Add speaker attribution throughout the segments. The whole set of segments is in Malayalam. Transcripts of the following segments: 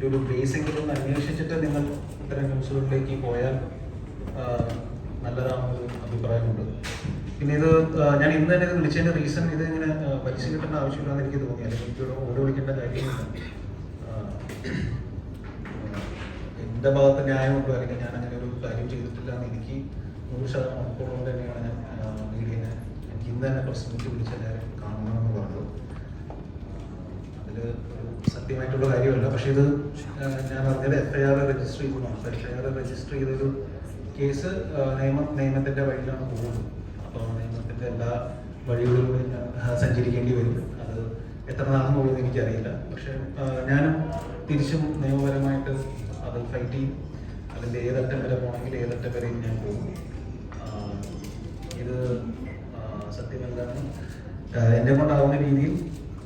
Speaker 1: ഇതിന്റെ ഒരു ബേസെങ്കിലും അന്വേഷിച്ചിട്ട് നിങ്ങൾ ഇത്തരം ന്യൂസുകളിലേക്ക് പോയാൽ നല്ലതാണെന്നൊരു അഭിപ്രായമുണ്ട്. പിന്നെ ഇത് ഞാൻ ഇന്ന് തന്നെ ഇത് വിളിച്ചതിന്റെ റീസൺ ഇത് ഇങ്ങനെ പലിശ കിട്ടേണ്ട ആവശ്യമില്ലാന്ന് എനിക്ക് തോന്നി. അല്ലെങ്കിൽ എനിക്ക് ഓടി വിളിക്കേണ്ട കാര്യമില്ല. എന്റെ ഭാഗത്ത് ന്യായമുണ്ടോ അല്ലെങ്കിൽ ഞാൻ അങ്ങനെ ഒരു കാര്യം ചെയ്തിട്ടില്ല എന്ന് എനിക്ക് നൂറ് ശതമാനം ഉറപ്പുള്ളത് തന്നെയാണ് ഞാൻ മീഡിയനെ എനിക്ക് ഇന്ന് തന്നെ പ്രശ്നിച്ച് വിളിച്ചെല്ലാവരും വിളിച്ച് കാണണമെന്ന് പറഞ്ഞത്. അതിൽ ഒരു സത്യമായിട്ടുള്ള കാര്യമല്ല. പക്ഷേ ഇത് ഞാൻ അറിഞ്ഞത് എഫ് ഐ ആർ രജിസ്റ്റർ ചെയ്തു എഫ് ഐ ആർ രജിസ്റ്റർ ചെയ്തൊരു കേസ് നിയമ നിയമത്തിന്റെ വഴിയിലാണ് പോകുന്നത്. അപ്പോൾ നിയമത്തിന്റെ എല്ലാ വഴികളിലൂടെ ഞാൻ സഞ്ചരിക്കേണ്ടി വരും. അത് എത്ര നാളെന്ന് പോകുന്നത് എനിക്കറിയില്ല. പക്ഷേ ഞാനും തിരിച്ചും നിയമപരമായിട്ട് അത് ഫൈറ്റ് ചെയ്യും. അതിന്റെ ഏതറ്റം വരെ പോകണമെങ്കിൽ ഏതറ്റം വരെയും ഞാൻ പോകും. ഇത് സത്യമല്ലാന്ന് എന്നെ കൊണ്ടാവുന്ന രീതിയിൽ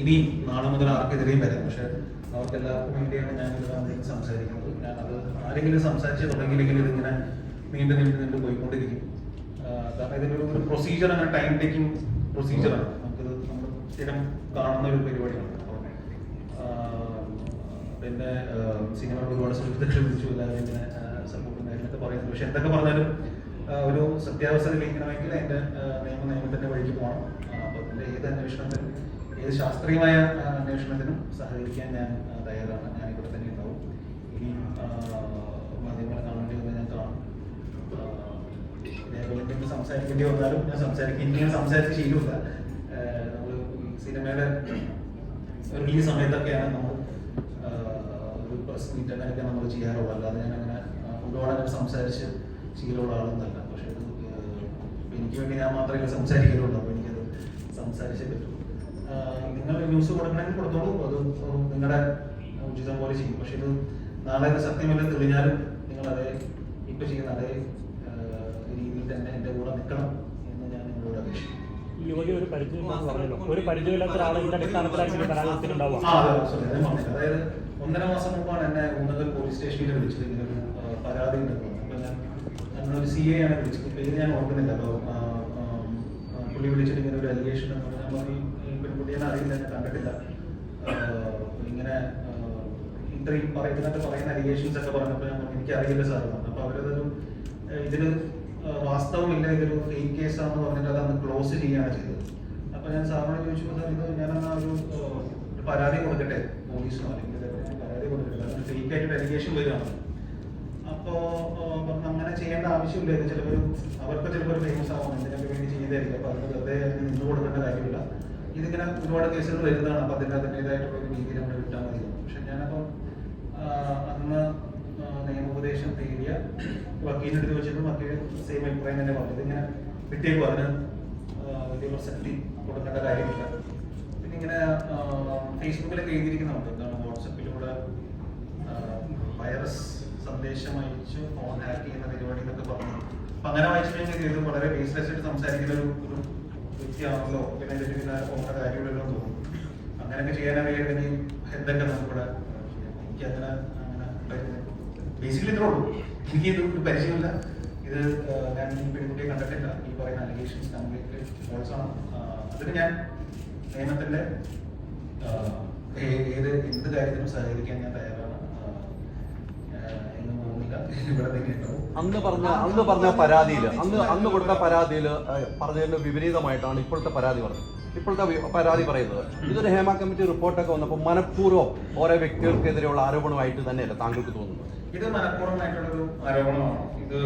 Speaker 1: ഇനി നാളെ മുതൽ ആർക്കെതിരെയും വരാം. പക്ഷെ അവർക്കെല്ലാവർക്കും വേണ്ടിയാണ് ഞാൻ ഇതിനെ സംസാരിക്കുന്നത്. ഞാൻ അത് ആരെങ്കിലും സംസാരിച്ച് തുടങ്ങിയില്ലെങ്കിൽ ഇതിങ്ങനെ നീണ്ടു നീണ്ടു നീണ്ടു പോയിക്കൊണ്ടിരിക്കും. കാരണം ഇതിനൊരു ഒരു പ്രൊസീജിയർ അങ്ങനെ ടൈം ടേക്കിംഗ് പ്രൊസീജിയറാണ് നമുക്കിത് നമ്മൾ സ്ഥിരം കാണുന്ന ഒരു പരിപാടിയാണ്. പിന്നെ സിനിമയോട് ഒരുപാട് സുഹൃത്തുക്കൾ വിളിച്ചു. എല്ലാവരും ഇങ്ങനെ സപ്പോർട്ടും കാര്യങ്ങളൊക്കെ പറയുന്നു. പക്ഷെ എന്തൊക്കെ പറഞ്ഞാലും ഒരു സത്യാവസ്ഥ ലംഘനമെങ്കിൽ അതിന്റെ നിയമ നിയമത്തിന്റെ വഴിക്ക് പോകണം. അപ്പോൾ അതിന്റെ ഏത് അന്വേഷണത്തിനും ഏത് ശാസ്ത്രീയമായ അന്വേഷണത്തിനും സഹകരിക്കാൻ ഞാൻ തയ്യാറാണ്. ഞാൻ ഇവിടെ തന്നെ ഉണ്ടാവും. ഇനി മാധ്യമങ്ങളെ കാണേണ്ടി വന്നാൽ ഞാൻ കാണും. ഇതേപോലെ തന്നെ സംസാരിക്കേണ്ടി വന്നാലും ഞാൻ സംസാരിക്കും. ഇനി ഞാൻ സംസാരിച്ച് ശീലമില്ല. നമ്മൾ സിനിമയുടെ റിലീസ് സമയത്തൊക്കെയാണ് നമ്മൾ ഒരു പ്രസ് മീറ്റ് അങ്ങനെയൊക്കെ നമ്മൾ ചെയ്യാറുള്ളത് അല്ലാതെ ഞാൻ അങ്ങനെ ഒരുപാട് സംസാരിച്ച് ശീലമുള്ള ആളൊന്നല്ല പക്ഷേ എനിക്ക് വേണ്ടി ഞാൻ മാത്രമേ സംസാരിക്കുന്നുള്ളൂ അപ്പോൾ എനിക്കത് സംസാരിച്ചേ പറ്റൂ. ആ, നിങ്ങൾ ന്യൂസ് കൊടുക്കണമെങ്കിൽ കൊടുത്തോളൂ. അത് നിങ്ങളുടെ ഉചിതം പോലെ ചെയ്യും. പക്ഷെ ഇത് നാളെ സത്യമല്ല തെളിഞ്ഞാലും നിങ്ങൾ അതേ ഇപ്പൊ ചെയ്യുന്ന അതേ രീതിയിൽ തന്നെ എന്റെ കൂടെ നിൽക്കണം എന്ന് ഞാൻ നിങ്ങളോട്
Speaker 2: അപേക്ഷിക്കും യുവതി ഒരു ഒരു പരിചയമില്ലാത്ത ഇതിന്റെ അടിസ്ഥാനത്തിലായിരിക്കും.
Speaker 1: അതായത് ഒന്നര മാസം മുമ്പാണ് എന്നെ ഉന്നത പോലീസ് സ്റ്റേഷനിൽ വിളിച്ചത്. ഇങ്ങനെ ഒരു പരാതി ഉണ്ടെന്ന്. അപ്പൊ ഞാൻ ഞങ്ങളൊരു സി എ ആണ് വിളിച്ചത്. പേര് ഞാൻ ഓർക്കുന്നില്ല. അപ്പോൾ പുള്ളി വിളിച്ചിട്ട് ഇങ്ങനെ ഒരു അലിഗേഷൻ ഞാൻ പറഞ്ഞു ഞാൻ അറിയില്ല കണ്ടിട്ടില്ല. ഇങ്ങനെ ഇത്രയും പറയുന്നതിനകത്ത് പറയുന്ന അലിഗേഷൻസ് ഒക്കെ പറഞ്ഞപ്പോൾ ഞാൻ എനിക്ക് അറിയില്ല സാർ അപ്പോൾ അവരതൊരു ഇതിന് വാസ്തവമില്ല ഇതൊരു ഫേക്ക് കേസാണെന്ന് പറഞ്ഞിട്ട് അത് അന്ന് ക്ലോസ് ചെയ്യുകയാണ് ചെയ്തത്. അപ്പൊ ഞാൻ സാറിനോട് ചോദിച്ചപ്പോൾ സാർ ഇത് ഞാനെന്നാ ഒരു പരാതി കൊടുക്കട്ടെ പോലീസിനോ അല്ലെങ്കിൽ പരാതി കൊടുക്കട്ടെ ഫേക്ക് ആയിട്ട് അലിഗേഷൻ വരികയാണ്. അപ്പോ ആ, അങ്ങനെ ചെയ്യേണ്ട ആവശ്യമില്ല ചിലപ്പോൾ അവർക്ക് ചിലപ്പോൾ ഫേമസ് ആവാം ഇതിനൊക്കെ വേണ്ടി ചെയ്തായിരിക്കും അപ്പൊ അതിന് വെറുതെ നിന്ന് കൊടുക്കേണ്ട കാര്യമില്ല. ഇതിങ്ങനെ ഒരുപാട് കേസുകൾ വരുന്നതാണ്. അപ്പൊ അതിന്റെ അതിന്റെതായിട്ടുള്ള ഒരു രീതിയിൽ നമ്മൾ വിട്ടാൽ മതി. പക്ഷെ ഞാനപ്പം അന്ന് നിയമോപദേശം തേടിയ വക്കീലിന്റെ ചോദിച്ചിട്ട് വക്കീൽ സെയിം അഭിപ്രായം തന്നെ പറഞ്ഞു. ഇതിങ്ങനെ വിട്ടേക്കും. അതിന് വലിയ പ്രസക്തി കൊടുക്കേണ്ട കാര്യമില്ല. പിന്നെ ഇങ്ങനെ ഫേസ്ബുക്കിലൊക്കെ എഴുതിയിരിക്കുന്നുണ്ട്. എന്താണ് വാട്സപ്പിലൂടെ വൈറസ് സന്ദേശം അയച്ച് ഫോൺ ഹാക്ക് ചെയ്യുന്ന പരിപാടി എന്നൊക്കെ പറഞ്ഞു. അപ്പൊ അങ്ങനെ വായിച്ചിട്ടുണ്ടെങ്കിൽ ഇത് വളരെ ബേസ്ലെസ് ആയിട്ട് സംസാരിക്കുന്ന ഒരു വ്യക്തിയാണല്ലോ പിന്നെ ലഭിക്കുന്ന ഓർഡർ എന്ന് തോന്നുന്നു. അങ്ങനെയൊക്കെ ചെയ്യാൻ ഇനി എന്തൊക്കെ നമുക്കിവിടെ എനിക്ക് അങ്ങനെ അങ്ങനെ ബേസിക്കലി ഇത്രേ ഉള്ളൂ. എനിക്ക് ഇത് പരിചയമില്ല. ഇത് ഞാൻ ഈ പെൺകുട്ടിയെ കണ്ടിട്ടില്ല. ഈ പറയുന്ന അലിഗേഷൻസ് കംപ്ലീറ്റ്ലി ഫോൾസ് ആണ് അതിന് ഞാൻ നിയമത്തിന്റെ ഏത് എന്ത് കാര്യത്തിനും സഹകരിക്കാൻ ഞാൻ തയ്യാറാണ് ആ, ആ, എങ്ങും പോകുന്നില്ല ഇവിടെ തന്നെ ഉണ്ടാവും
Speaker 3: അന്ന് പറഞ്ഞ അന്ന് പറഞ്ഞ പരാതിയിൽ അന്ന് അന്ന് കൊടുത്ത പരാതിയിൽ പറഞ്ഞതിന് വിപരീതമായിട്ടാണ് ഇപ്പോഴത്തെ പരാതി പറഞ്ഞത്. ഇപ്പോഴത്തെ പരാതി പറയുന്നത്. ഇതൊരു ഹേമ കമ്മിറ്റി റിപ്പോർട്ടൊക്കെ വന്നപ്പോൾ മനഃപൂർവം ഓരോ വ്യക്തികൾക്കെതിരെയുള്ള ആരോപണമായിട്ട് തന്നെയല്ല താങ്കൾക്ക് തോന്നുന്നത്?
Speaker 1: ഇത് മനഃപൂർവമായിട്ടുള്ളൊരു ആരോപണമാണോ. ഇത്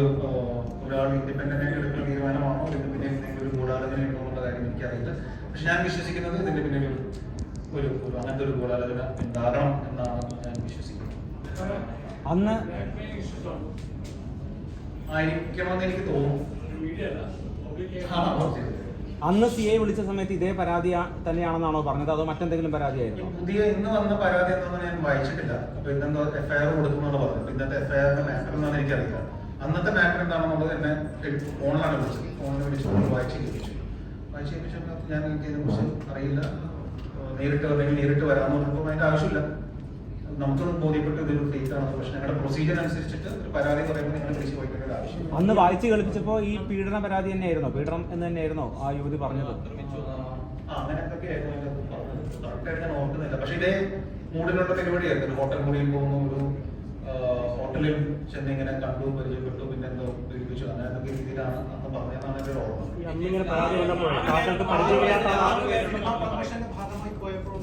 Speaker 1: ഒരാൾ ഇൻഡിപെൻഡന്റ് ആയിട്ട് എടുക്കുന്ന തീരുമാനമാണോ? ഇതിന് പിന്നെ എന്തെങ്കിലും ഒരു ഗൂഢാലോചന ഉണ്ടോ കാര്യം എനിക്കറിയില്ല. പക്ഷെ ഞാൻ വിശ്വസിക്കുന്നത് ഇതിന്റെ പിന്നെ ഒരു ഒരു ഒരു അങ്ങനത്തെ ഒരു ഗൂഢാലോചന ഉണ്ടാകണം എന്നാണ് ഞാൻ വിശ്വസിക്കുന്നത്.
Speaker 2: അന്ന്. അന്ന് സി ഐ വിളിച്ച സമയത്ത് ഇതേ പരാതി തന്നെയാണെന്നാണോ പറഞ്ഞത്? അതോ മറ്റെന്തെങ്കിലും പരാതിയായിരുന്നു?
Speaker 1: പുതിയ ഇന്ന് വന്ന പരാതി എന്നൊന്നും ഞാൻ വായിച്ചിട്ടില്ല. അപ്പൊ ഇന്നെന്തോ എഫ്ഐആർ കൊടുക്കുമെന്നാണ് പറഞ്ഞത്. ഇന്നത്തെ എഫ്ഐആറിന്റെ മാറ്റർ എന്നാണ് എനിക്കറിയില്ല. അന്നത്തെ മാറ്റർ എന്താണെന്നുള്ളത് എന്നെ ഫോണിലാണ് വിളിച്ചത്. ഫോണിൽ വിളിച്ച് വായിച്ച് കേൾപ്പിച്ചു. വായിച്ച് കേൾപ്പിച്ചപ്പോൾ ഞാൻ എനിക്ക് ഇതിനെക്കുറിച്ച് അറിയില്ല. നേരിട്ട് അല്ലെങ്കിൽ നേരിട്ട് വരാമെന്ന് പറഞ്ഞപ്പോൾ അതിന്റെ ആവശ്യമില്ല. നമുക്ക് ബോധ്യപ്പെട്ട് ഇതൊരു ഫേക്ക് ആണ് പക്ഷേ ഞങ്ങളുടെ പ്രൊസീജിയർ അനുസരിച്ചിട്ട് ഒരു പരാതി പറയുമ്പോൾ നിങ്ങൾ വിളിച്ചു പോയിക്കേണ്ട ആവശ്യം
Speaker 2: അന്ന് വായിച്ചു കളിപ്പിച്ചപ്പോ ഈ പീഡന പരാതി തന്നെയായിരുന്നോ പീഡനം എന്ന് തന്നെയായിരുന്നോ ആ യുവതി പറഞ്ഞത്
Speaker 1: ആ, അങ്ങനെ എന്തൊക്കെയായിരുന്നു അതിന്റെ പറഞ്ഞത്. Correct ആയിട്ട് ഞാൻ ഓർക്കുന്നില്ല പക്ഷെ ഇതേ മൂഡിലുള്ള പരിപാടിയായിരുന്നു ഒരു ഹോട്ടൽ മുറിയിൽ പോകുന്നു ഒരു ഹോട്ടലിൽ ചെന്ന് ഇങ്ങനെ കണ്ടു പരിചയപ്പെട്ടു പിന്നെ എന്തോ പീഡിപ്പിച്ചു അങ്ങനെ എന്തൊക്കെ രീതിയിലാണ് അന്ന് പറഞ്ഞതെന്നാണ് എന്റെ ഓർമ്മ
Speaker 4: ഭാഗമായി പോയപ്പോൾ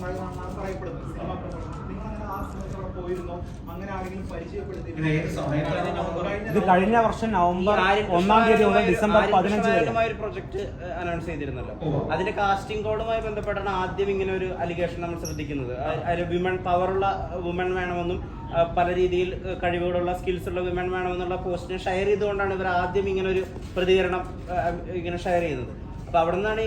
Speaker 4: പറയപ്പെടുന്നത് സിനിമാ പ്രൊമോഷൻ നിങ്ങൾ അങ്ങനെ ആ സമയത്ത് അവിടെ പോയിരുന്നോ? അങ്ങനെ ആരെങ്കിലും പരിചയപ്പെടുത്തി
Speaker 1: ഇത് ഏത് സമയത്താണ്
Speaker 2: ഇത് കഴിഞ്ഞ വർഷം നവംബർ ഒന്നാം തീയതി മുതൽ ഡിസംബർ പതിനഞ്ച് വരെ.
Speaker 5: ഒരു പ്രൊജക്ട് അനൗൺസ് ചെയ്തിരുന്നല്ലോ. അതിന്റെ കാസ്റ്റിംഗ് കോഡുമായി ബന്ധപ്പെട്ടാണ് ആദ്യം ഇങ്ങനെ ഒരു അലിഗേഷൻ നമ്മൾ ശ്രദ്ധിക്കുന്നത്. വിമൺ അതിൽ വിമൻ പവറുള്ള വുമൺ വേണമെന്നും പല രീതിയിൽ കഴിവുകളുള്ള സ്കിൽസ് ഉള്ള വിമൺ വേണമെന്നുള്ള പോസ്റ്റിനെ ഷെയർ ചെയ്തുകൊണ്ടാണ് ഇവർ ആദ്യം ഇങ്ങനെ ഒരു പ്രതികരണം ഇങ്ങനെ ഷെയർ ചെയ്തത് അപ്പൊ അവിടെ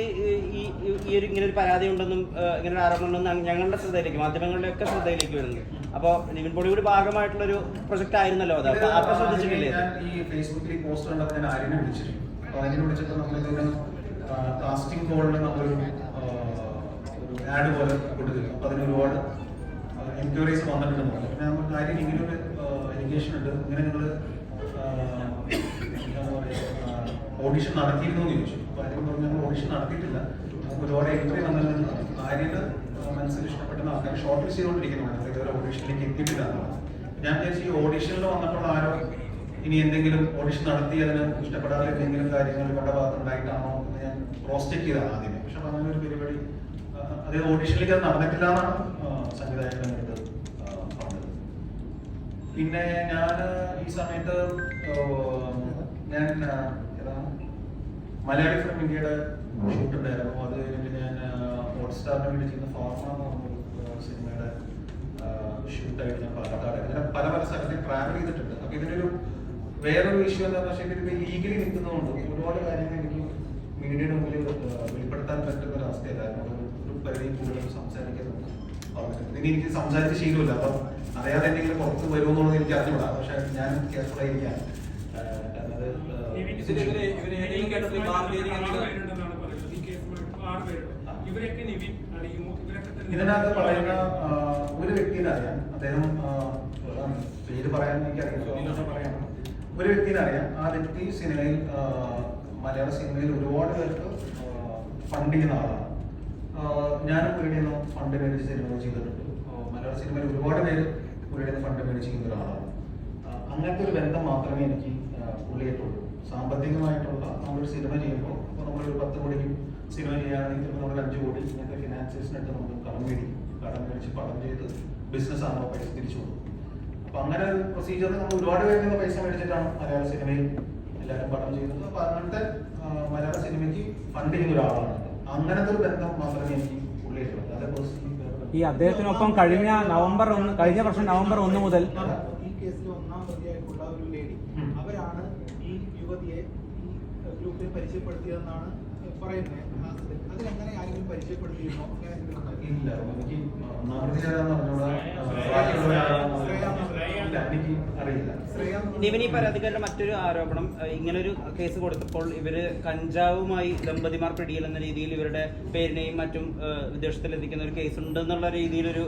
Speaker 5: ഈ ഈ- ഒരു ഇങ്ങനെ ഒരു പരാതി ഉണ്ടെന്നും ഇങ്ങനെ ഒരു ആരോപണം ഉണ്ടെന്നും ഞങ്ങളുടെ ശ്രദ്ധയിലേക്ക് മാധ്യമങ്ങളുടെ ഒക്കെ ശ്രദ്ധയിലേക്ക് വരുന്നത്. അപ്പൊ നിവിൻ പോളിയുടെ ഭാഗമായിട്ടുള്ള ഒരു പ്രൊജക്ട് ആയിരുന്നല്ലോ അത്. അപ്പൊ അപ്പൊ ശ്രദ്ധിച്ചിട്ടില്ലേ?
Speaker 1: ഈ ഫേസ്ബുക്കിൽ ഈ പോസ്റ്റ് കണ്ടപ്പോൾ ഞാൻ ആര്യനെ വിളിച്ചിരുന്നു. അപ്പൊ ആര്യനെ വിളിച്ചപ്പോൾ നമ്മളിതിന് കാസ്റ്റിംഗ് കോളിൽ നമ്മളൊരു ആഡ് പോലെ കൊടുത്തില്ല അപ്പൊ അതിന് ഒരുപാട് എൻക്വയറീസ് വന്നിട്ടുണ്ടെന്ന് പറഞ്ഞു. പിന്നെ നമ്മൾ കാര്യം ഇങ്ങനെ ഒരു എഡ്യൂക്കേഷൻ ഉണ്ട്. ഇങ്ങനെ നിങ്ങൾ ഓഡിഷൻ നടത്തിയിരുന്നു എന്ന് ചോദിച്ചു. അപ്പൊ പറഞ്ഞാൽ ഞങ്ങൾ ഓഡിഷൻ നടത്തിയിട്ടില്ല ഒരുപാട് എൻട്രി വന്നിട്ടുണ്ട് ആര്യന് മനസ്സിൽ ഇഷ്ടപ്പെട്ട ആൾക്കാർ ഷോർട്ട് ലിസ്റ്റ് ചെയ്തുകൊണ്ടിരിക്കുന്നതാണ് ഇതുവരെ ഓഡിഷനിലേക്ക് എത്തിയിട്ടില്ല ഞാൻ വിചാരിച്ചു ഈ ഓഡിഷനിൽ വന്നപ്പോൾ ആരോ ഇനി എന്തെങ്കിലും ഓഡിഷൻ നടത്തി അതിന് ഇഷ്ടപ്പെടാതെ എന്തെങ്കിലും കാര്യങ്ങൾ ഇവരുടെ ഭാഗത്തുണ്ടായിട്ടാണോ എന്ന് ഞാൻ ക്രോസ് ചെക്ക് ചെയ്താണ് ആദ്യമേ. പക്ഷെ അങ്ങനെ ഒരു പരിപാടി അതായത് അത് ഓഡിഷനിലേക്ക് അത് നടന്നിട്ടില്ല എന്നാണ് സംവിധായകൻ പറഞ്ഞത്. പിന്നെ ഞാൻ ഈ സമയത്ത് ഞാൻ ആ, ഏതാ മലയാളി ഫിലിം ഇന്ത്യയുടെ ഷൂട്ട് ഉണ്ടായിരുന്നു. അത് കഴിഞ്ഞിട്ട് ഞാൻ ഹോട്ട്സ്റ്റാറിന് വേണ്ടി ചെയ്യുന്ന ഫോർമ എന്ന് പറഞ്ഞ സിനിമയുടെ ഷൂട്ടായിട്ട് ഞാൻ പാലക്കാട് അങ്ങനെ പല പല സ്ഥലത്തേക്ക് ട്രാവൽ ചെയ്തിട്ടുണ്ട്. അപ്പൊ ഇതിനൊരു വേറൊരു ഇഷ്യൂ എന്താണെന്ന് വെച്ചാൽ ഇത് ലീഗലി നിൽക്കുന്നതുകൊണ്ട് ഒരുപാട് കാര്യങ്ങൾ എനിക്ക് മീഡിയയുടെ മുമ്പിൽ വെളിപ്പെടുത്താൻ പറ്റുന്ന ഒരു അവസ്ഥയല്ലായിരുന്നു ഒരു- പരിധി കൂടുതൽ സംസാരിക്കാൻ ഇനി എനിക്ക് സംസാരിച്ച് ശീലമില്ല. അപ്പം അറിയാതെ എന്തെങ്കിലും പുറത്ത് വരുമെന്നുള്ളത് എനിക്ക് അറിഞ്ഞൂടാ പക്ഷെ ഞാൻ കെയർഫുൾ ആയിരിക്കാം. ഇതിനകത്ത് പറയുന്ന ഒരു വ്യക്തിനെ അറിയാം അദ്ദേഹം പേര് പറയാൻ എനിക്ക് അറിയാം പറയാം. ഒരു വ്യക്തിനെ അറിയാം ആ വ്യക്തി സിനിമയിൽ മലയാള സിനിമയിൽ ഒരുപാട് പേർക്ക് ഫണ്ട് ചെയ്യുന്ന ആളാണ്. ഞാനും പുള്ളിയുടെ ഫണ്ട് മേടിച്ച് സിനിമകൾ ചെയ്തിട്ടുണ്ട്. മലയാള സിനിമയിൽ ഒരുപാട് പേര് പുള്ളിയുടെ ഫണ്ട് മേടിച്ച് ചെയ്യുന്ന ഒരാളാണ്. അങ്ങനത്തെ ഒരു ബന്ധം മാത്രമേ എനിക്ക് പുള്ളിയിട്ടുള്ളൂ പുള്ളിയായിട്ടുള്ളൂ സാമ്പത്തികമായിട്ടുള്ള നമ്മളൊരു സിനിമ ചെയ്യുമ്പോൾ ഇപ്പോൾ നമ്മളൊരു പത്ത് കോടിക്ക് സിനിമ ചെയ്യുകയാണെങ്കിൽ നമ്മൾ അഞ്ച് കോടി ഇങ്ങനത്തെ ഫിനാൻസേഴ്സിനായിട്ട് നമ്മൾ കടം മേടിക്കും. കടം മേടിച്ച് പടം ചെയ്ത് ബിസിനസ് ആണോ പൈസ തിരിച്ചു കൊടുക്കും. അപ്പൊ അങ്ങനെ ഒരു പ്രൊസീജിയറിൽ നമ്മൾ ഒരുപാട് പേരുടെ പൈസ മേടിച്ചിട്ടാണ് മലയാള സിനിമയിൽ എല്ലാവരും പടം ചെയ്യുന്നത്. അപ്പൊ അങ്ങനത്തെ മലയാള സിനിമയ്ക്ക് ഫണ്ട് ചെയ്യുന്ന ഒരാളാണ്. അങ്ങനത്തെ ഒരു ബന്ധം മാത്രമേ എനിക്ക് ഉള്ളിലുള്ളൂ.
Speaker 2: ഈ അദ്ദേഹത്തിനൊപ്പം കഴിഞ്ഞ നവംബർ ഒന്ന് കഴിഞ്ഞ വർഷം നവംബർ ഒന്ന് മുതൽ
Speaker 4: ഈ കേസിൽ ഒന്നാം പ്രതിയായിട്ടുള്ള ഒരു ലേഡി
Speaker 1: ഉം.
Speaker 4: അവരാണ് ഈ യുവതിയെ ഈ ഗ്രൂപ്പിൽ പരിചയപ്പെടുത്തിയതെന്നാണ് പറയുന്നത്. അതിലെങ്ങനെ ആരെങ്കിലും പരിചയപ്പെടുത്തിയിരുന്നോ?
Speaker 1: ഇല്ല എനിക്ക്
Speaker 5: പരാതിക്കാരുടെ മറ്റൊരു ആരോപണം ഇങ്ങനൊരു കേസ് കൊടുത്തപ്പോൾ ഇവർ കഞ്ചാവുമായി ദമ്പതിമാർ പിടിയിൽ എന്ന രീതിയിൽ ഇവരുടെ പേരിനെയും മറ്റും വിദേശത്തിലെത്തിക്കുന്ന ഒരു കേസ് ഉണ്ട് എന്നുള്ള രീതിയിൽ ഒരു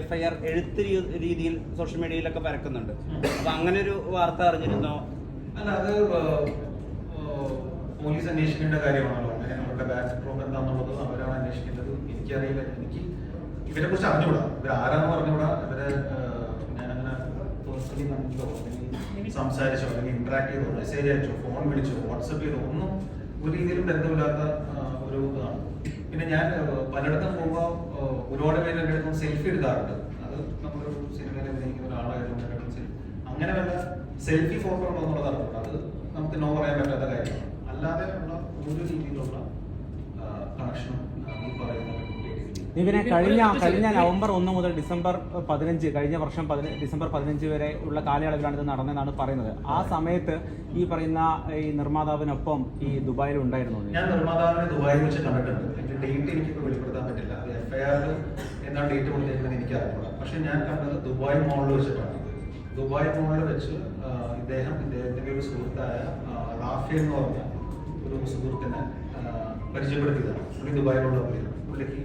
Speaker 5: എഫ്ഐആർ എഴുത്ത് രീതിയിൽ സോഷ്യൽ മീഡിയയിലൊക്കെ പരക്കുന്നുണ്ട്. അപ്പൊ അങ്ങനെ ഒരു വാർത്ത അറിഞ്ഞിരുന്നോ?
Speaker 1: അല്ല അത് പോലീസ് അന്വേഷിക്കേണ്ട കാര്യമാണല്ലോ. അവരുടെ ബാക്ക് ഡ്രോപ്പ് എന്താണെന്നുള്ളത് അവരാണ് അന്വേഷിക്കേണ്ടത്. എനിക്കറിയില്ല. എനിക്ക് ഇവരെ കുറിച്ച് അറിഞ്ഞുകൂടാ. ഇവർ ആരാന്ന് പറഞ്ഞുകൂടാ ഇവരെ ഞാനങ്ങനെ പേഴ്സണലി കണ്ടിട്ടോ? അല്ലെങ്കിൽ സംസാരിച്ചോ? അല്ലെങ്കിൽ ഇന്ററാക്ട് ചെയ്തോ? മെസ്സേജ് അയച്ചോ? ഫോൺ വിളിച്ചോ? വാട്സപ്പ് ചെയ്തോ? ഒന്നും ഒരു രീതിയിലും ബന്ധമില്ലാത്ത ഒരു ഇതാണ്. പിന്നെ ഞാൻ പലയിടത്തും പോകുമ്പോൾ ഒരുപാട് പേര് എന്റെ അടുത്ത് സെൽഫി എടുക്കാറുണ്ട്. അത് നമ്മളൊരു സിനിമയിൽ അഭിനയിക്കുന്ന ഒരാളായതുകൊണ്ട് selfie- അങ്ങനെ വല്ല സെൽഫി ഫോട്ടോ ഉണ്ടോ എന്നുള്ളത് അത് നമുക്ക് നോ പറയാൻ പറ്റാത്ത കാര്യമാണ്. അല്ലാതെ ഉള്ള ഒരു രീതിയിലുള്ള കണക്ഷനും
Speaker 2: നിവിനെ കഴിഞ്ഞ കഴിഞ്ഞ നവംബർ ഒന്ന് മുതൽ ഡിസംബർ പതിനഞ്ച് കഴിഞ്ഞ വർഷം ഡിസംബർ പതിനഞ്ച് വരെ ഉള്ള കാലയളവിലാണ് ഇത് നടന്നതെന്നാണ് പറയുന്നത്. ആ സമയത്ത് ഈ പറയുന്ന ഈ നിർമ്മാതാവിനൊപ്പം ഈ ദുബായിൽ ഉണ്ടായിരുന്നു
Speaker 1: ഞാൻ നിർമ്മാതാവിനെ ദുബായിൽ വെച്ച് കണ്ടിട്ടുണ്ട്. എന്റെ ഡേറ്റ് എനിക്ക് വെളിപ്പെടുത്താൻ പറ്റില്ല. എഫ്ഐആർ എഫ്ഐആറിൽ എന്താണ് ഡേറ്റ് കൊടുത്തിരിക്കുന്നത് എനിക്ക് അറിയില്ല പക്ഷെ ഞാൻ കണ്ടത് ദുബായ് മോളിൽ വെച്ചിട്ടാണ്. ദുബായ് മോളിൽ വെച്ച് ഇദ്ദേഹം ഇദ്ദേഹത്തിന്റെ ഒരു സുഹൃത്തായ റാഫി എന്ന് പറഞ്ഞ ഒരു സുഹൃത്തിനെ പരിചയപ്പെടുത്തിയതാണ്. പുള്ളി ദുബായിലുള്ള പുള്ളിയാണ് പുള്ളിക്ക്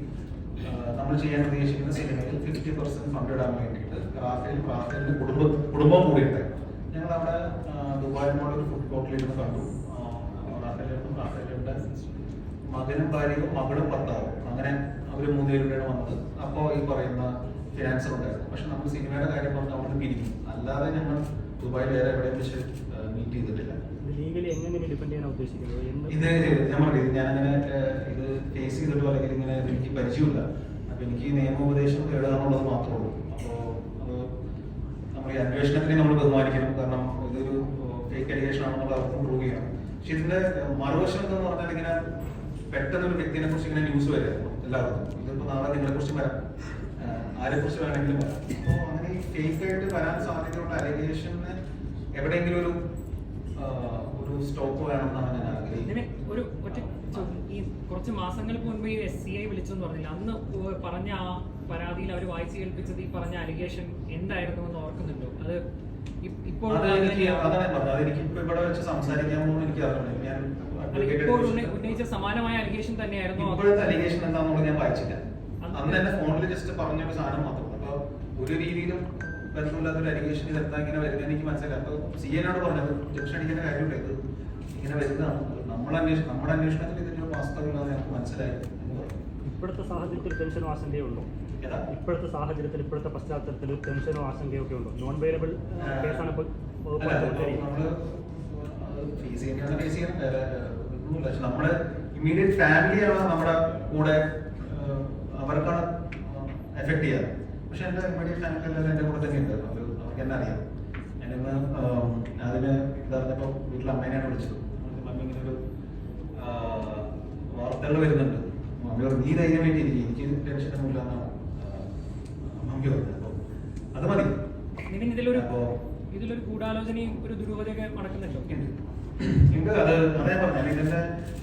Speaker 1: നമ്മൾ ചെയ്യാൻ ഉദ്ദേശിക്കുന്ന സിനിമയിൽ ഫിഫ്റ്റി പെർസെന്റ് ഫണ്ട് ഇടാൻ വേണ്ടിയിട്ട് റാഫേൽ റാഫേലിന്റെ കുടുംബ കുടുംബം കൂടി ഉണ്ട് ഞങ്ങൾ അവിടെ ദുബായ് മോളിൽ ഒരു ഫുഡ് കോർട്ടിൽ ഇരുന്ന് കണ്ടു. റാഫേലും റാഫേലിന്റെ മകനും ഭാര്യയും മകളും ഭർത്താവും. അങ്ങനെ അവർ മൂന്നുപേരുടെയാണ് വന്നത്. അപ്പോൾ ഈ പറയുന്ന ഫിനാൻസർ ഉണ്ടായിരുന്നു. പക്ഷെ നമ്മൾ സിനിമയുടെ കാര്യം പറഞ്ഞ് അവിടെ പിരിക്കും അല്ലാതെ ഞങ്ങൾ ദുബായിൽ വേറെ എവിടെയും വെച്ച് മീറ്റ് ചെയ്തിട്ടില്ല. ഇത് ഞാൻ പറഞ്ഞത് ഞാൻ ഇത് ഫേസ് ചെയ്തിട്ടോ അല്ലെങ്കിൽ ഇങ്ങനെ എനിക്ക് പരിചയമില്ല. അപ്പൊ എനിക്ക് നിയമോപദേശം കേടാന്നുള്ളത് മാത്രമേ ഉള്ളൂ. അപ്പോൾ നമ്മൾ ഈ അന്വേഷണത്തിനെ നമ്മൾ ബഹുമാനിക്കണം. കാരണം ഇതൊരു ഫേക്ക് അലിഗേഷൻ ആണെന്നുള്ള അർത്ഥം പ്രൂവ് ചെയ്യണം. പക്ഷെ ഇതിന്റെ മറുവശം എന്ന് പറഞ്ഞാൽ ഇങ്ങനെ പെട്ടെന്ന് ഒരു വ്യക്തിനെ കുറിച്ച് ഇങ്ങനെ ന്യൂസ് വരുന്നു എല്ലാവർക്കും. ഇതിപ്പോ നാളെ നിങ്ങളെ കുറിച്ച് വരാം. ആരെ കുറിച്ച് വേണമെങ്കിലും വരാം അപ്പോൾ അങ്ങനെ ഫേക്ക് ആയിട്ട് വരാൻ സാധ്യതയുള്ള അലിഗേഷന് എവിടെയെങ്കിലും ഒരു ഒരു സ്റ്റോപ്പ് വേണമെന്നാണ് ഞാൻ ആഗ്രഹിക്കുന്നത്.
Speaker 6: ഒരു ഒറ്റ ചോദ്യം. ഈ കുറച്ച് മാസങ്ങൾക്ക് മുൻപ് ഈ എസ് സി ഐ വിളിച്ചെന്ന് പറഞ്ഞില്ല? അന്ന് പറഞ്ഞ ആ പരാതിയിൽ അവർ വായിച്ചു കേൾപ്പിച്ചത് ഈ പറഞ്ഞ അലിഗേഷൻ എന്തായിരുന്നു എന്ന് ഓർക്കുന്നുണ്ടോ? അത് ഇപ്പോൾ
Speaker 1: ഇവിടെ വെച്ച് സംസാരിക്കാൻ എനിക്ക് അറിയണം ഞാൻ
Speaker 6: ഇപ്പോൾ ഉന്നയിച്ച സമാനമായ അലിഗേഷൻ തന്നെയായിരുന്നു?
Speaker 1: ഇപ്പോഴത്തെ അലിഗേഷൻ എന്താണെന്നുള്ളത് ഞാൻ വായിച്ചില്ല
Speaker 6: അന്ന്
Speaker 1: എന്റെ ഫോണിൽ ജസ്റ്റ് പറഞ്ഞൊരു സാധനം മാത്രം. അപ്പൊ ഒരു രീതിയിലും ബന്ധമില്ലാത്ത ഒരു അലിഗേഷൻ ഇതെന്താ ഇങ്ങനെ വരുന്നത് എനിക്ക് മനസ്സിലായി അപ്പൊ സി എന്നോട് പറഞ്ഞത് ജംഗ്ഷൻ അടിക്കേണ്ട കാര്യം ഇത് ഇങ്ങനെ വരുന്നതാണ് നമ്മൾ അന്വേഷണം നമ്മുടെ അന്വേഷണത്തിൽ ഇതിന്റെ വാസ്തവമില്ലാതെ ഞങ്ങൾക്ക് മനസ്സിലായി
Speaker 7: ഇപ്പോഴത്തെ സാഹചര്യത്തിൽ ടെൻഷനോ ആശങ്കയോ ഉണ്ടോ? ഇപ്പോഴത്തെ സാഹചര്യത്തിൽ ഇപ്പോഴത്തെ പശ്ചാത്തലത്തിൽ ടെൻഷനോ ആശങ്കയോ ഒക്കെ ഉണ്ടോ? നോൺ വേരിയബിൾ കേസാണ് ഇപ്പോൾ.
Speaker 1: നമ്മൾ ഫേസ് ചെയ്യണമെന്ന് ഫേസ് ചെയ്യണം. നമ്മുടെ ഇമ്മീഡിയറ്റ് ഫാമിലിയാണ് നമ്മുടെ കൂടെ അവർക്കാണ് എഫക്ട് ചെയ്യാറ്. പക്ഷെ എന്റെ ഇമ്മീഡിയറ്റ് ഫാമിലി എല്ലാവരും എന്റെ കൂടെ തന്നെ ഉണ്ട്. അവർ അവർക്ക് എന്നെ അറിയാം. ഞാനിന്ന് അതിന് ഇതറിഞ്ഞപ്പോൾ വീട്ടിൽ അമ്മേനെയാണ് വിളിച്ചത്. മമ്മി ഇങ്ങനെ ഒരു വാർത്തകൾ വരുന്നുണ്ട്. മമ്മി നീ ധൈര്യമായിട്ട് ഇരിക്കും. എനിക്ക് ടെൻഷനൊന്നും ഇല്ലാന്നാണ് മമ്മി പറഞ്ഞത്. അപ്പോൾ അത് മതി.
Speaker 6: ഇതിലൊരു ഇതിലൊരു ഗൂഢാലോചനയും ഒരു ദുരൂഹതയൊക്കെ നടക്കുന്നുണ്ടോ?
Speaker 1: ഉണ്ട്. അത് അതേ പറഞ്ഞാൽ ഇതിന്റെ ആ,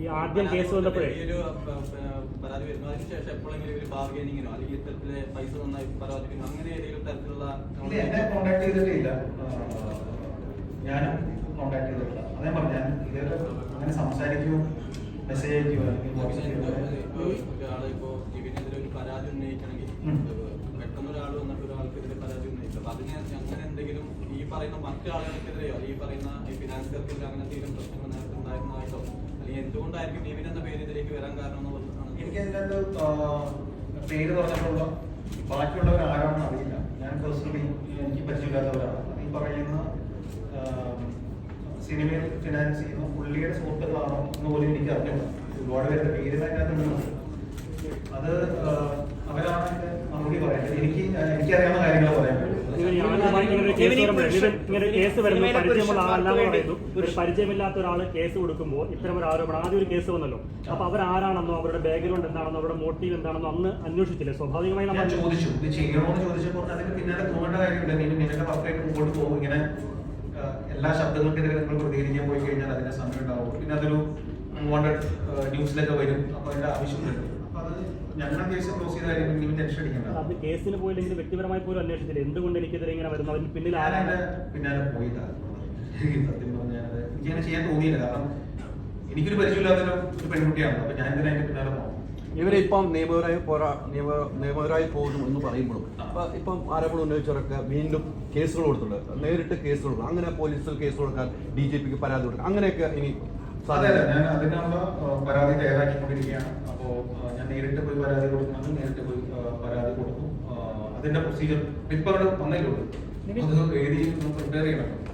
Speaker 7: ഈ ആദ്യം കേസ് വന്നപ്പോഴേ
Speaker 8: പരാതി വരുന്നു. അതിനുശേഷം എപ്പോഴെങ്കിലും ഒരു ബാർഗൈനിങ്ങിനോ അല്ലെങ്കിൽ ഇത്തരത്തിലെ പൈസ നന്നായി പരാതി അങ്ങനെ ഏതെങ്കിലും തരത്തിലുള്ള
Speaker 1: എന്നെ കോണ്ടാക്ട് ചെയ്തിട്ടില്ല. ഞാനും കോണ്ടാക്ട് ചെയ്തിട്ടില്ല. അതേ പറഞ്ഞു ഇതേപോലെ അങ്ങനെ സംസാരിക്കുമോ മെസ്സേജ് അയക്കുമോ അല്ലെങ്കിൽ
Speaker 8: ഇപ്പോ ഒരാൾ ഒരു പരാതി ഉന്നയിക്കണമെങ്കിൽ. പെട്ടെന്ന് ഒരാൾ വന്നിട്ട് ഒരാൾക്കെതിരെ പരാതി ഉന്നയിക്കും. അപ്പൊ അതിന് അങ്ങനെ എന്തെങ്കിലും ഈ പറയുന്ന മറ്റു ആളുകൾക്കെതിരെയോ ഈ പറയുന്ന ഈ ഫിനാൻസുകാർക്കെതിരെ അങ്ങനെ എന്തെങ്കിലും പ്രശ്നങ്ങൾ നേരത്തെ ഉണ്ടായിരുന്നതായിട്ടോ അല്ലെങ്കിൽ എന്തുകൊണ്ടായിരിക്കും നിവിൻ എന്ന പേര് ഇതിലേക്ക് വരാൻ കാരണം എന്നുള്ളതാണ്
Speaker 1: എനിക്ക് അതിനകത്ത് പേര് പറഞ്ഞപ്പോൾ ബാക്കിയുള്ളവർ ആരാണെന്ന് അറിയില്ല. ഞാൻ പേഴ്സണലി എനിക്ക് പരിചയമില്ലാത്തവരാണ് ഈ പറയുന്ന സിനിമയിൽ ഫിനാൻസ് ചെയ്യുന്ന പുള്ളിയുടെ സുഹൃത്തുക്കളാണോ എന്ന് പോലും എനിക്ക് അറിഞ്ഞില്ല ഒരുപാട് പേരുടെ പേര് അതിനകത്തുണ്ട് അത് ആ, അവരാണ് ഇതിന്റെ മറുപടി പറയേണ്ടത് എനിക്ക് എനിക്കറിയാവുന്ന കാര്യങ്ങൾ പറയാൻ പറ്റും
Speaker 7: ഇവർ ഈ ആദ്യമായി ഇങ്ങനെ കേസ് വരുമ്പോൾ ഇങ്ങനെ കേസ് വരുമ്പോൾ പരിചയമുള്ള ആളല്ലാന്ന് പറയുന്നു. ഒരു പരിചയമില്ലാത്ത ഒരാൾ കേസ് കൊടുക്കുമ്പോൾ ഇത്തരം ഒരു ആരോപണം ആദ്യം ഒരു കേസ് വന്നല്ലോ. അപ്പൊ അവർ ആരാണെന്നോ അവരുടെ ബാക്ക്ഗ്രൗണ്ട് എന്താണെന്നോ അവരുടെ മോട്ടീവ് എന്താണെന്നോ അന്ന് അന്വേഷിച്ചില്ല? സ്വാഭാവികമായി നമ്മൾ
Speaker 1: ചോദിച്ചു ഇത് ചെയ്യണോന്ന് ചോദിച്ചപ്പോൾ അതിന് പിന്നാലെ തോന്നേണ്ട കാര്യമില്ല. നീ നിന്റെ വർക്കായിട്ട് മുമ്പോട്ട് പോകും. ഇങ്ങനെ എല്ലാ ശബ്ദങ്ങൾക്കെതിരെ നിങ്ങൾ പ്രതികരിക്കാൻ പോയി കഴിഞ്ഞാൽ അതിന്റെ സമയം ഉണ്ടാവും പിന്നെ അതൊരു അൺവാണ്ടഡ് ന്യൂസിലൊക്കെ വരും. അപ്പൊ അതിന്റെ ആവശ്യം വരും അത്
Speaker 7: പോയില്ലെങ്കിൽ വ്യക്തിപരമായി പോലും അന്വേഷിച്ചില്ല. എന്തുകൊണ്ട് എനിക്കെതിരെ ഇങ്ങനെ വരുന്നു അതിന് പിന്നിൽ
Speaker 1: ഞാൻ
Speaker 7: ആരാണ്
Speaker 1: പിന്നാലെ പോയില്ല. സത്യം പറഞ്ഞാൽ ചെയ്യാൻ തോന്നിയില്ല. കാരണം എനിക്കൊരു പരിചയമില്ലാത്തൊരു ഒരു പെൺകുട്ടിയാണ് അപ്പൊ ഞാൻ ഇതിനെ പിന്നാലെ
Speaker 3: ഇവരിപ്പം നിയമപരമായി പോരാ നിയമ നിയമപരമായി പോകുന്നു എന്ന് പറയുമ്പോഴും അപ്പൊ ഇപ്പം ആരോപണം ഉന്നയിച്ചവരൊക്കെ വീണ്ടും കേസുകൾ കൊടുത്തിട്ടുണ്ട്. നേരിട്ട് കേസുകൾ അങ്ങനെ പോലീസിൽ കേസ് കൊടുക്കാൻ ഡി ജി പിക്ക് പരാതി കൊടുക്കാൻ അങ്ങനെയൊക്കെ ഇനി
Speaker 1: അതെ അതെ ഞാൻ അതിനുള്ള പരാതി തയ്യാറാക്കിക്കൊണ്ടിരിക്കുകയാണ്. അപ്പോൾ ഞാൻ നേരിട്ട് പോയി പരാതി കൊടുക്കുന്നത് നേരിട്ട് പോയി പരാതി കൊടുക്കും. അതിന്റെ പ്രൊസീജിയർ ഇപ്പൊ അവിടെ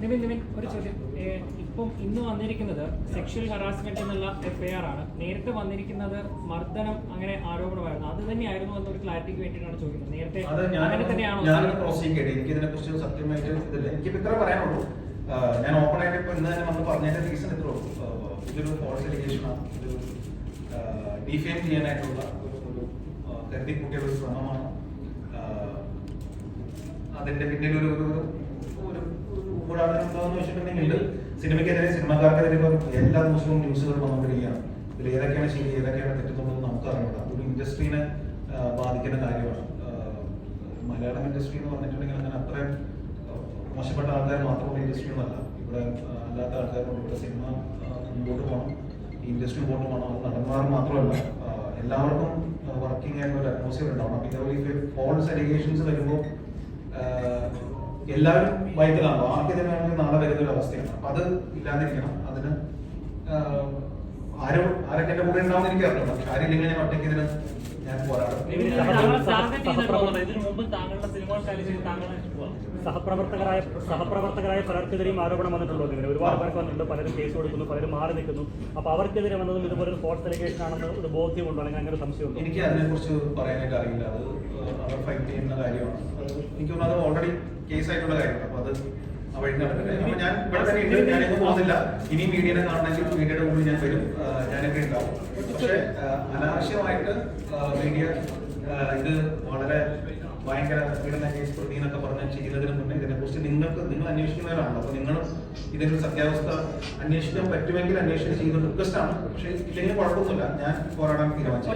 Speaker 6: നിവിൻ. നിവിൻ ഒരു ചോദ്യം. ഇപ്പം ഇന്ന് വന്നിരിക്കുന്നത് സെക്ഷൽ ഹറാസ്മെന്റ് എന്നുള്ള എഫ്ഐആർ ആണ്. നേരത്തെ വന്നിരിക്കുന്നത് മർദ്ദനം അങ്ങനെ ആരോപണമായിരുന്നു. അത് തന്നെയായിരുന്നു എന്നൊരു ക്ലാരിറ്റിക്ക് വേണ്ടിയിട്ടാണ് ചോദിക്കുന്നത്. നേരത്തെ
Speaker 1: ഞാൻ
Speaker 6: അങ്ങനെ തന്നെയാണോ?
Speaker 1: എനിക്ക് ഇതിനെ കുറിച്ച് സത്യമായിട്ട് ഇതില്ല. എനിക്ക് ഇത്ര പറയാനുള്ളൂ. ഞാൻ ഓപ്പൺ ആയിട്ട് ഇപ്പൊ ഇന്ന് തന്നെ നമ്മൾ പറഞ്ഞതിന്റെ റീസൺ ഇത്രേ ഉള്ളൂ. ആ, ഇതൊരു ഫോൾസ് എഡ്യൂക്കേഷനാണ് ഇതൊരു ഡിഫെയിം ചെയ്യാനായിട്ടുള്ള ഒരു ഒരു കരുതി കൂട്ടിയ ഒരു ശ്രമമാണ്. അതിന്റെ പിന്നിൽ ഒരു ഒരു ഒരു കൂടാതെ എന്താണെന്ന് വെച്ചിട്ടുണ്ടെങ്കിൽ സിനിമയ്ക്കെതിരെ സിനിമക്കാർക്കെതിരെ എല്ലാ ദിവസവും ന്യൂസുകൾ വന്നുകൊണ്ടിരിക്കുകയാണ്. ഇതിൽ ഏതൊക്കെയാണ് ശരി ഏതൊക്കെയാണ് തെറ്റുന്നുള്ളത് നമുക്ക് അറിയില്ല ഒരു ഇൻഡസ്ട്രീനെ ബാധിക്കുന്ന കാര്യമാണ്. മലയാളം ഇൻഡസ്ട്രി എന്ന് പറഞ്ഞിട്ടുണ്ടെങ്കിൽ അങ്ങനെ അത്രയും മോശപ്പെട്ട ആൾക്കാർ മാത്രമുള്ള ഇൻഡസ്ട്രി ഒന്നല്ല ഇവിടെ അല്ലാത്ത ആൾക്കാരുണ്ട്. ഇവിടെ സിനിമ മുമ്പോട്ട് പോകണം. ഇൻഡസ്ട്രി മുമ്പോട്ട് പോകണം. അത് നടന്മാർ മാത്രമല്ല എല്ലാവർക്കും വർക്കിംഗ് ആയിട്ടുള്ള ഒരു അറ്റ്മോസ്ഫിയർ ഉണ്ടാവണം. പിന്നെ ഇതേപോലെ ഫോൾസ് അലിഗേഷൻസ് വരുമ്പോൾ എല്ലാവരും ഭയത്തിലാണല്ലോ ആർക്കെതിരെ വേണമെങ്കിൽ നാളെ വരുന്ന ഒരു അവസ്ഥയാണ്. അപ്പൊ അത് ഇല്ലാതിരിക്കണം. അതിന് ആരും ആരൊക്കെ എന്റെ കൂടെ ഉണ്ടാവുന്ന എനിക്ക് അറിയാം പക്ഷെ ആരില്ലെങ്കിൽ ഞാൻ ഒറ്റയ്ക്ക് ഇതിന് ഞാൻ പോരാടും.
Speaker 6: ഇതിനു മുമ്പ് താങ്കളുടെ സിനിമകൾ
Speaker 7: സഹപ്രവർത്തകരായ സഹപ്രവർത്തകരായ പലർക്കെതിരെയും ആരോപണം വന്നിട്ടുണ്ടോ ഇതിന്? ഒരുപാട് പേർക്ക് വന്നിട്ടുണ്ട് പലരും കേസ് കൊടുക്കുന്നു പലരും മാറി നിൽക്കുന്നു. അപ്പൊ അവർക്കെതിരെ വന്നതും ഇതുപോലെ ഒരു ഫോഴ്സ് അലിഗേഷൻ ആണെന്ന് ഒരു ബോധ്യമുണ്ടോ അല്ലെങ്കിൽ അങ്ങനെ സംശയമുണ്ടോ
Speaker 1: എനിക്ക് അതിനെക്കുറിച്ച് പറയാനായിട്ട് അറിയില്ല. അത് അവർ ഫൈറ്റ് ചെയ്യുന്ന കാര്യമാണ്. എനിക്ക് തോന്നുന്നു അത് ഓൾറെഡി കേസ് ആയിട്ടുള്ള കാര്യമാണ്. അപ്പൊ അത് ഞാൻ ഇനി മീഡിയനെ കാണണമെങ്കിൽ മീഡിയയുടെ മുമ്പിൽ ഞാൻ വരും. ഞാനൊക്കെ ഉണ്ടാവും. പക്ഷെ അനാവശ്യമായിട്ട് മീഡിയ ഇത് വളരെ ഭയങ്കര പീഡന കേസ് പ്രതി എന്നൊക്കെ പറഞ്ഞ് ചെയ്യുന്നതിന് മുന്നേ ഇതിനെക്കുറിച്ച് നിങ്ങൾക്ക് നിങ്ങൾ അന്വേഷിക്കുന്നവരാണല്ലോ. അപ്പൊ നിങ്ങൾ ഇതിന്റെ സത്യാവസ്ഥ അന്വേഷിക്കാൻ പറ്റുമെങ്കിൽ അന്വേഷണം ചെയ്യുന്ന റിക്വസ്റ്റ് ആണ് പക്ഷേ ഇല്ലെങ്കിൽ കുഴപ്പമൊന്നുമില്ല. ഞാൻ പോരാടാൻ തീരുമാനിച്ചു